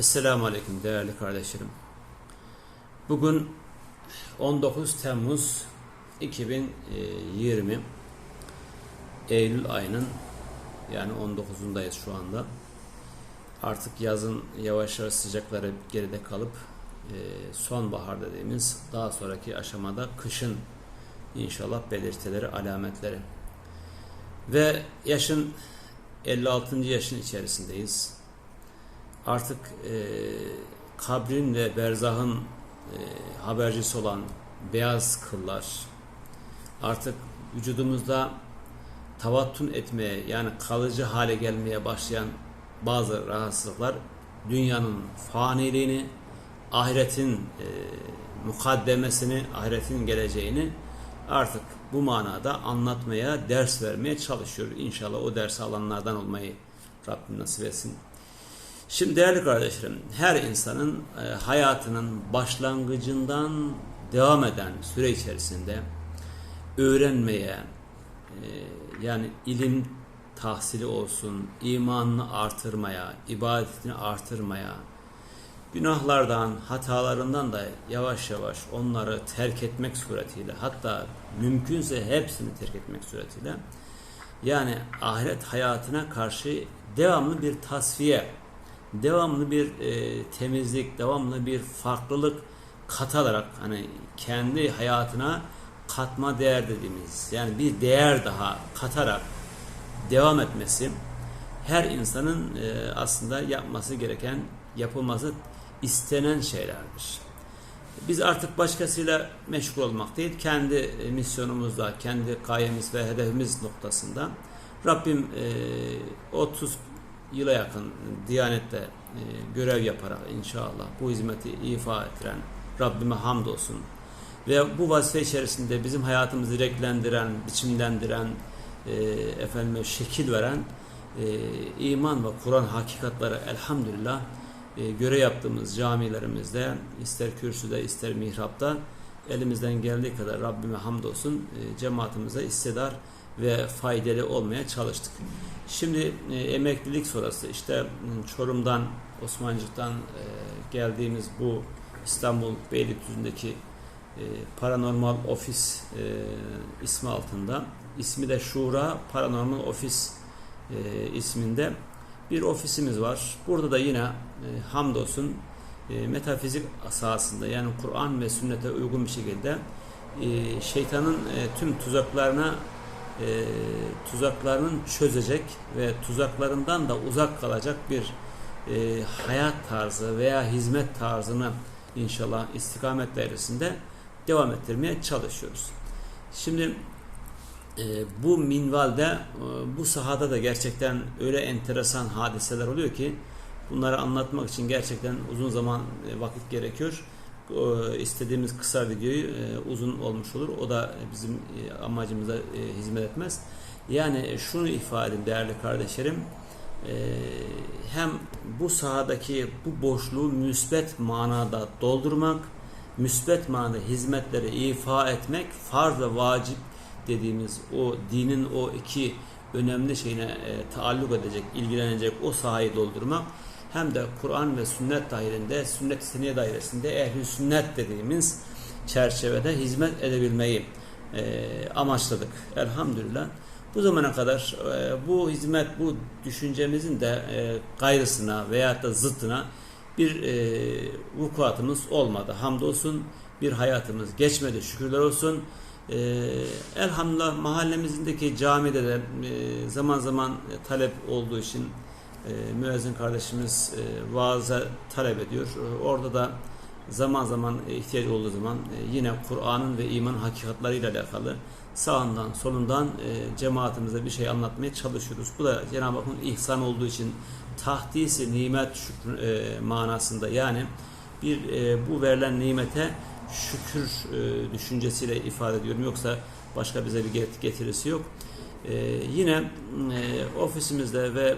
Esselamu Aleyküm değerli kardeşlerim. Bugün 19 Temmuz 2020 Eylül ayının yani 19'undayız şu anda. Artık yazın yavaş yavaş sıcakları geride kalıp e, sonbahar dediğimiz daha sonraki aşamada kışın inşallah belirtileri, alametleri. Ve yaşın 56. yaşın içerisindeyiz artık e, kabrin ve berzahın e, habercisi olan beyaz kıllar artık vücudumuzda tavattun etmeye yani kalıcı hale gelmeye başlayan bazı rahatsızlıklar dünyanın faniliğini, ahiretin e, mukaddemesini, ahiretin geleceğini artık bu manada anlatmaya, ders vermeye çalışıyor. İnşallah o dersi alanlardan olmayı Rabbim nasip etsin. Şimdi değerli kardeşlerim, her insanın e, hayatının başlangıcından devam eden süre içerisinde öğrenmeye, e, yani ilim tahsili olsun, imanını artırmaya, ibadetini artırmaya, günahlardan, hatalarından da yavaş yavaş onları terk etmek suretiyle, hatta mümkünse hepsini terk etmek suretiyle, yani ahiret hayatına karşı devamlı bir tasfiye, devamlı bir e, temizlik, devamlı bir farklılık katarak hani kendi hayatına katma değer dediğimiz yani bir değer daha katarak devam etmesi her insanın e, aslında yapması gereken, yapılması istenen şeylerdir. Biz artık başkasıyla meşgul olmak değil, kendi e, misyonumuzda, kendi gayemiz ve hedefimiz noktasında Rabbim e, 30 yıla yakın Diyanet'te e, görev yaparak inşallah bu hizmeti ifa ettiren Rabbime hamdolsun. Ve bu vazife içerisinde bizim hayatımızı renklendiren, biçimlendiren, e, efendime şekil veren e, iman ve Kur'an hakikatları elhamdülillah e, göre yaptığımız camilerimizde ister kürsüde ister mihrapta elimizden geldiği kadar Rabbime hamdolsun e, cemaatimize istedar ve faydalı olmaya çalıştık. Şimdi e, emeklilik sonrası işte Çorum'dan, Osmancık'tan e, geldiğimiz bu İstanbul Beylikdüzü'ndeki e, Paranormal Ofis e, ismi altında, ismi de Şura Paranormal Ofis e, isminde bir ofisimiz var. Burada da yine e, hamdolsun e, metafizik sahasında yani Kur'an ve sünnete uygun bir şekilde e, şeytanın e, tüm tuzaklarına e, tuzaklarının çözecek ve tuzaklarından da uzak kalacak bir e, hayat tarzı veya hizmet tarzını inşallah istikamet dairesinde devam ettirmeye çalışıyoruz. Şimdi e, bu minvalde e, bu sahada da gerçekten öyle enteresan hadiseler oluyor ki bunları anlatmak için gerçekten uzun zaman e, vakit gerekiyor istediğimiz kısa videoyu e, uzun olmuş olur. O da bizim e, amacımıza e, hizmet etmez. Yani şunu ifade edeyim değerli kardeşlerim. Hem bu sahadaki bu boşluğu müsbet manada doldurmak, müsbet manada hizmetleri ifa etmek, farz ve vacip dediğimiz o dinin o iki önemli şeyine e, taalluk edecek, ilgilenecek o sahayı doldurmak hem de Kur'an ve sünnet dahilinde, sünnet seniye dairesinde ehli sünnet dediğimiz çerçevede hizmet edebilmeyi e, amaçladık. Elhamdülillah. Bu zamana kadar e, bu hizmet, bu düşüncemizin de e, gayrısına veya da zıttına bir e, vukuatımız olmadı. Hamdolsun bir hayatımız geçmedi. Şükürler olsun. E, elhamdülillah mahallemizindeki camide de e, zaman zaman talep olduğu için e, müezzin kardeşimiz e, vaaza talep ediyor. E, orada da zaman zaman ihtiyaç olduğu zaman e, yine Kur'an'ın ve iman hakikatleriyle alakalı sağından solundan e, cemaatimize bir şey anlatmaya çalışıyoruz. Bu da Cenab-ı Hakk'ın ihsan olduğu için tahdisi nimet şükrü e, manasında yani bir e, bu verilen nimete şükür e, düşüncesiyle ifade ediyorum. Yoksa başka bize bir getirisi yok. Ee, yine e, ofisimizde ve e,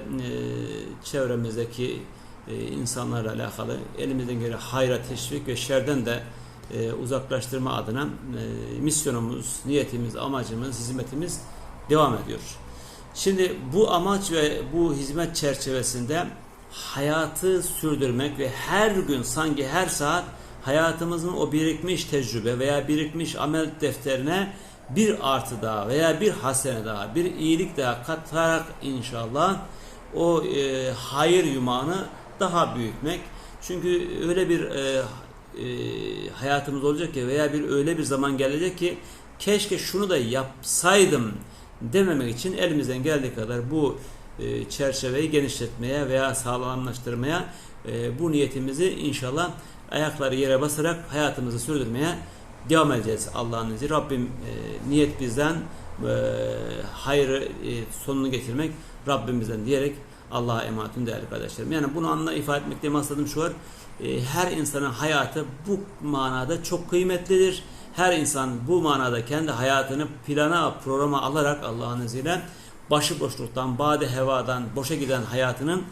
çevremizdeki e, insanlarla alakalı elimizden gelen hayra teşvik ve şerden de e, uzaklaştırma adına e, misyonumuz, niyetimiz, amacımız, hizmetimiz devam ediyor. Şimdi bu amaç ve bu hizmet çerçevesinde hayatı sürdürmek ve her gün sanki her saat hayatımızın o birikmiş tecrübe veya birikmiş amel defterine bir artı daha veya bir hasene daha, bir iyilik daha katarak inşallah o e, hayır yumağını daha büyütmek. Çünkü öyle bir e, e, hayatımız olacak ki veya bir öyle bir zaman gelecek ki keşke şunu da yapsaydım dememek için elimizden geldiği kadar bu e, çerçeveyi genişletmeye veya sağlamlaştırmaya e, bu niyetimizi inşallah ayakları yere basarak hayatımızı sürdürmeye devam edeceğiz Allah'ın izniyle. Rabbim e, niyet bizden e, hayrı e, sonunu getirmek Rabbimizden diyerek Allah'a emanetim değerli kardeşlerim. Yani bunu anla ifade etmekte maksadım şu var. E, her insanın hayatı bu manada çok kıymetlidir. Her insan bu manada kendi hayatını plana, programa alarak Allah'ın izniyle başıboşluktan, bade hevadan, boşa giden hayatının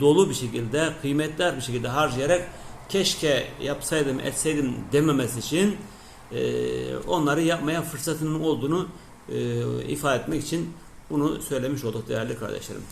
dolu bir şekilde, kıymetli bir şekilde harcayarak keşke yapsaydım, etseydim dememesi için onları yapmaya fırsatının olduğunu e, ifade etmek için bunu söylemiş olduk değerli kardeşlerim.